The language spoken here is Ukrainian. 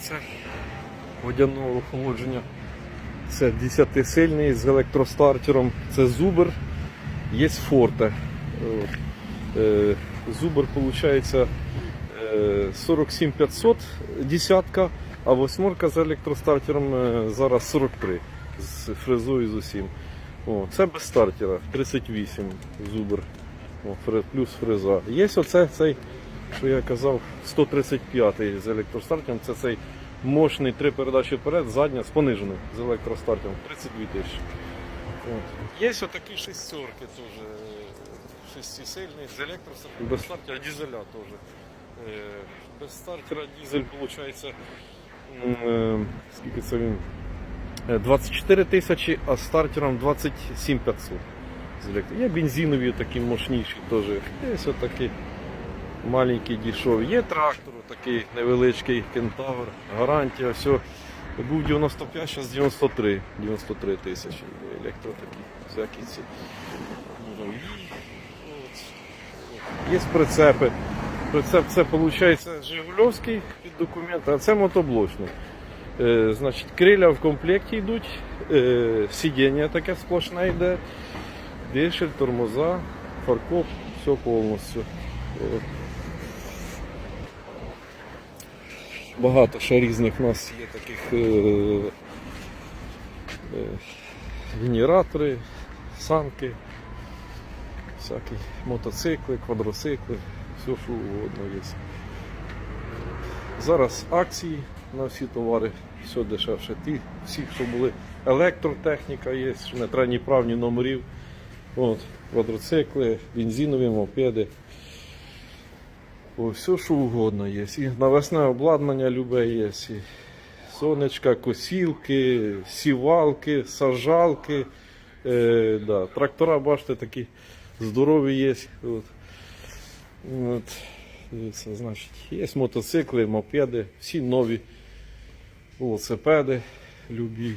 це водяного охолодження. Це 10-сильний з електростартером. Це зубр. Є форте. Е, виходить 47500 десятка, а восьмерка з електростартером е, зараз 43 з фрезою з усім. О, це без стартера 38 зубр. О, плюс фреза. Є оце цей, що я казав, 135 з електростартером. Це цей мощний три передачі вперед, задня з пониженим з електростартером 32 тисячі. От. Є отакі шестерки теж. е, Шестисильний з електростартером, без стартера дизеля теж. Е, Без стартера дизель виходить. Скільки це він? Е, 24 тисячі, а стартером 27 500. Є бензинові такі мощніші теж. Є ось такі маленькі дішові. Є трактор такий невеличкий кентавр, гарантія, все. Був 95, зараз 93, 93 тисячі. Електро такі, всякі ці. Ну, і от. Є прицепи. Прицеп це виходить Жигульовський під документ, а це мотоблочний. Е, значить, криля в комплекті йдуть, е, сидіння таке сплошне йде, дишель, тормоза, фаркоп, все повністю. От. Багато ще різних у нас є таких е, е, генератори, санки, всякі мотоцикли, квадроцикли, все що угодно є. Зараз акції на всі товари, все дешевше. Ті, всі, що були. Електротехніка є, що не треба ні прав, ні номерів. От, квадроцикли, бензинові мопеди. О, все, що угодно є. І навесне обладнання любе є. І сонечка, косілки, сівалки, сажалки. Е, да. Трактора, бачите, такі здорові є. От. От. Дивіться, значить, є мотоцикли, мопеди, всі нові велосипеди любі.